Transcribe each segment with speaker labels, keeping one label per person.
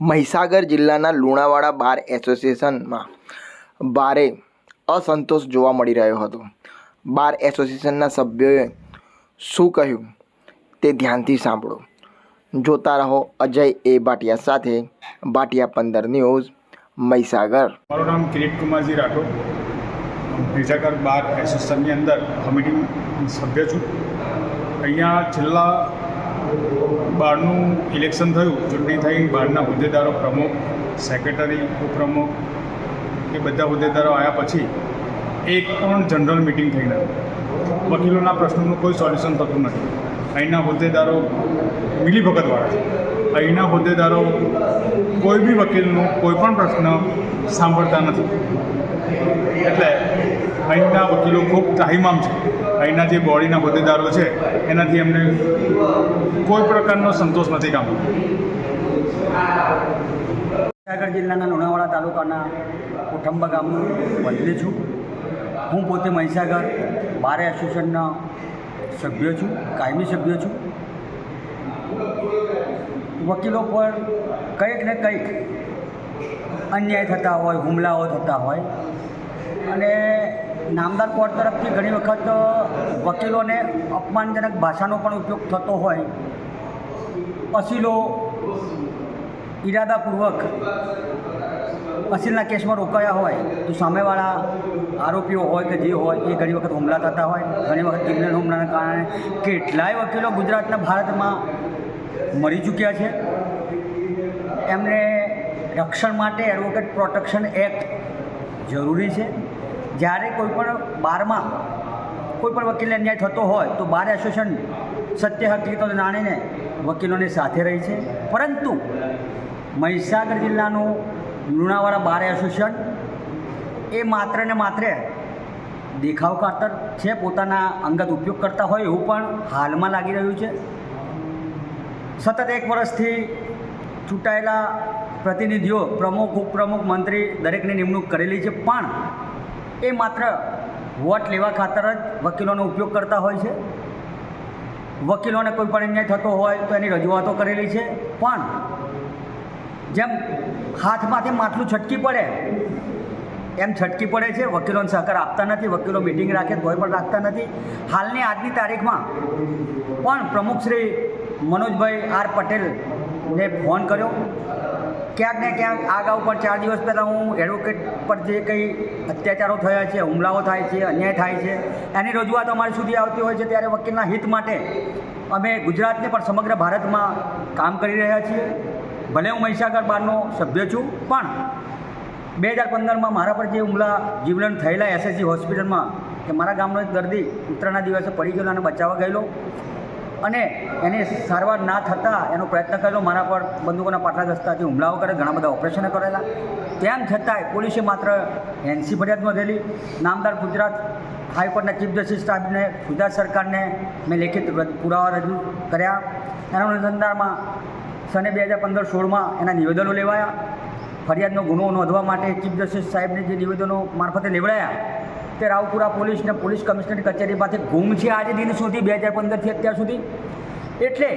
Speaker 1: મહીસાગર જિલ્લાના લુણાવાડા બાર એસોસિએશનમાં ભારે અસંતોષ જોવા મળી રહ્યો હતો. બાર એસોસિએશનના સભ્યોએ શું કહ્યું તે ધ્યાનથી સાંભળો. જોતા રહો અજય એ ભાટિયા સાથે ભાટિયા પંદર ન્યૂઝ, મહીસાગર.
Speaker 2: મારું નામ કિરીટ કુમારજી રાઠોડ. મહીસાગર બાર એસોસિએશનની અંદર કમિટી સભ્ય છું. અહીંયા છેલ્લા બારનું ઇલેક્શન થયું, ચૂંટણી થઈ, બારના હોદ્દેદારો પ્રમુખ, સેક્રેટરી, ઉપપ્રમુખ એ બધા હોદ્દેદારો આવ્યા પછી એક પણ જનરલ મિટિંગ થઈ નથી. વકીલોના પ્રશ્નોનું કોઈ સોલ્યુશન થતું નથી. અહીંના હોદ્દેદારો મિલીભગતવાળા છે. અહીંના હોદ્દેદારો કોઈ બી વકીલનું કોઈ પણ પ્રશ્ન સાંભળતા નથી. એટલે અહીંના વકીલો ખૂબ તાહીમામ છે. અહીંના જે બોડીના હોદ્દેદારો છે, એનાથી એમને કોઈ પ્રકારનો સંતોષ નથી કામ
Speaker 3: મહીસાગર જિલ્લાના લુણાવાડા તાલુકાના કોઠંબા ગામનું વતની છું. હું પોતે મહીસાગર બાર એસોસિએશનના સભ્ય છું, કાયમી સભ્ય છું. વકીલો પર કંઈક ને કંઈક અન્યાય થતા હોય, હુમલાઓ થતા હોય. અને નામદાર કોર્ટ તરફથી ઘણી વખત વકીલોને અપમાનજનક ભાષાનો પણ ઉપયોગ થતો હોય. અસીલો ઈરાદાપૂર્વક અસીલના કેસમાં રોકાયા હોય તો સામેવાળા આરોપીઓ હોય કે જે હોય એ ઘણી વખત હુમલા થતા હોય. ઘણી વખત ક્રિમિનલ હુમલાના કારણે કેટલાય વકીલો ગુજરાતના ભારતમાં મરી ચૂક્યા છે. એમને રક્ષણ માટે એડવોકેટ પ્રોટેક્શન એક્ટ જરૂરી છે. જ્યારે કોઈ પણ બારમાં કોઈપણ વકીલને અન્યાય થતો હોય, તો બાર એસોસિએશન સત્ય, હકીકતો જાણીને વકીલોની સાથે રહી છે. પરંતુ મહીસાગર જિલ્લાનું લુણાવાડા બાર એસોસિએશન એ માત્ર ને માત્ર દેખાવ ખાતર છે. પોતાના અંગત ઉપયોગ કરતા હોય એવું પણ હાલમાં લાગી રહ્યું છે. સતત એક વર્ષથી ચૂંટાયેલા પ્રતિનિધિઓ, પ્રમુખ, ઉપપ્રમુખ, મંત્રી દરેકની નિમણૂક કરેલી છે, પણ એ માત્ર વોટ લેવા ખાતર જ વકીલોનો ઉપયોગ કરતા હોય છે. વકીલોને કોઈ પણ અન્યાય થતો હોય તો એની રજૂઆતો કરેલી છે, પણ જેમ હાથમાંથી માથલું છટકી પડે, એમ છટકી પડે છે, વકીલોને સહકાર આપતા નથી, વકીલો મિટિંગ રાખે તોય પણ રાખતા નથી. હાલની આજની તારીખમાં પણ પ્રમુખ શ્રી મનોજભાઈ આર પટેલને ફોન કર્યો. ક્યાંક ને ક્યાંક આગાઉ પણ ચાર દિવસ પહેલાં હું એડવોકેટ પર જે કંઈ અત્યાચારો થયા છે, હુમલાઓ થાય છે, અન્યાય થાય છે, એની રજૂઆત અમારી સુધી આવતી હોય છે ત્યારે વકીલના હિત માટે અમે ગુજરાતને પણ સમગ્ર ભારતમાં કામ કરી રહ્યા છીએ. ભલે હું મહીસાગર બારનો સભ્ય છું, પણ બે હજાર પંદરમાં મારા પર જે હુમલા જીવલેણ થયેલા એસએસજી હોસ્પિટલમાં, કે મારા ગામનો એક દર્દી ઉત્તરાના દિવસે પડી ગયેલો અને બચાવવા ગયેલો અને એની સારવાર ના થતાં એનો પ્રયત્ન કરેલો મારા પર બંદૂકોના પાટલા દસ્તાથી હુમલાઓ કરે ઘણા બધા ઓપરેશનો કરેલા. તેમ છતાંય પોલીસે માત્ર એનસી ફરિયાદ નોંધેલી નામદાર ગુજરાત હાઈકોર્ટના ચીફ જસ્ટિસ સાહેબને ગુજરાત સરકારને મેં લેખિત પુરાવા રજૂ કર્યા. એના અનુસંધાનમાં સને બે હજાર પંદર સોળમાં એના નિવેદનો લેવાયા. ફરિયાદનો ગુનો નોંધવા માટે ચીફ જસ્ટિસ સાહેબને જે નિવેદનો મારફતે લેવડાયા તે રાવપુરા પોલીસ ને પોલીસ કમિશનર કચેરી પાસે ગુમ છે આજે દિન સુધી, બે હજાર પંદરથી અત્યાર સુધી. એટલે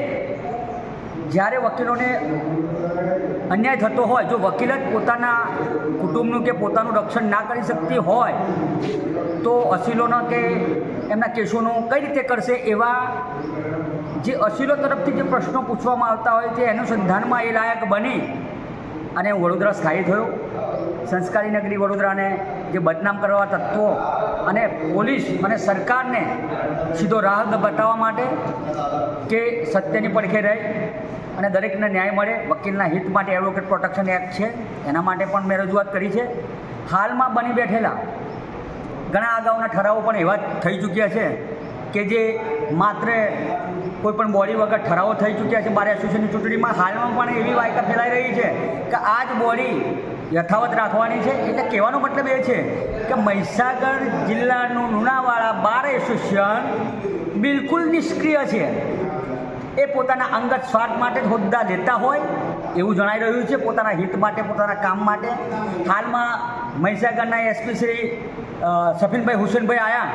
Speaker 3: જ્યારે વકીલોને અન્યાય થતો હોય, જો વકીલ જ પોતાના કુટુંબનું કે પોતાનું રક્ષણ ના કરી શકતી હોય, તો અસીલોનો કે એમના કેસોનું કઈ રીતે કરશે એવા જે અસીલો તરફથી જે પ્રશ્નો પૂછવામાં આવતા હોય તે અનુસંધાનમાં એ લાયક બની. અને વડોદરા સ્થાયી થયો. સંસ્કારી નગરી વડોદરાને જે બદનામ કરવા તત્વો અને પોલીસ અને સરકારને સીધો રાહ બતાવવા માટે કે સત્યની પડખે રહે અને દરેકને ન્યાય મળે. વકીલના હિત માટે એડવોકેટ પ્રોટેક્શન એક્ટ છે. એના માટે પણ મેં રજૂઆત કરી છે. હાલમાં બની બેઠેલા ઘણા અગાઉના ઠરાવો પણ એવા થઈ ચૂક્યા છે કે જે માત્ર કોઈ પણ બોડી વગર ઠરાવો થઈ ચૂક્યા છે. બાર એસોસિએશનની ચૂંટણીમાં હાલમાં પણ એવી વાયકા ફેલાઈ રહી છે કે આ જ બોડી યથાવત રાખવાની છે. એટલે કહેવાનો મતલબ એ છે કે મહીસાગર જિલ્લાનું લુણાવાડા બાર એસોસિએશન બિલકુલ નિષ્ક્રિય છે. એ પોતાના અંગત સ્વાર્થ માટે જ હોદ્દા લેતા હોય એવું જણાઈ રહ્યું છે. પોતાના હિત માટે, પોતાના કામ માટે. હાલમાં મહીસાગરના એસપી શ્રી સફીનભાઈ હુસેનભાઈ આયા.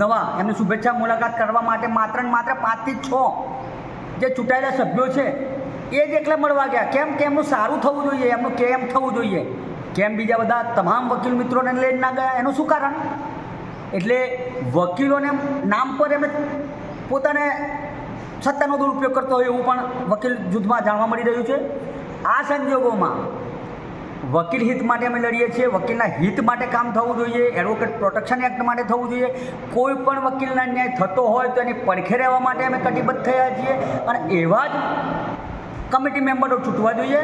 Speaker 3: નવા એમની શુભેચ્છા મુલાકાત કરવા માટે માત્ર ને માત્ર પાંચથી છ જે ચૂંટાયેલા સભ્યો છે એ જ એટલે મળવા ગયા. કેમ કે એમનું સારું થવું જોઈએ, એમનું કેમ થવું જોઈએ? કેમ બીજા બધા તમામ વકીલ મિત્રોને લઈને ના ગયા? એનું શું કારણ? એટલે વકીલોને નામ પર એમ પોતાને સત્તાનો દુરુપયોગ કરતો હોય એવું પણ વકીલ જૂથમાં જાણવા મળી રહ્યું છે. આ સંજોગોમાં વકીલ હિત માટે અમે લડીએ છીએ, વકીલના હિત માટે કામ થવું જોઈએ, એડવોકેટ પ્રોટેક્શન એક્ટ માટે થવું જોઈએ. કોઈ પણ વકીલના ન્યાય થતો હોય તો એની પડખે રહેવા માટે અમે કટિબદ્ધ થયા છીએ. અને એવા જ કમિટી મેમ્બરો ચૂંટવા જોઈએ.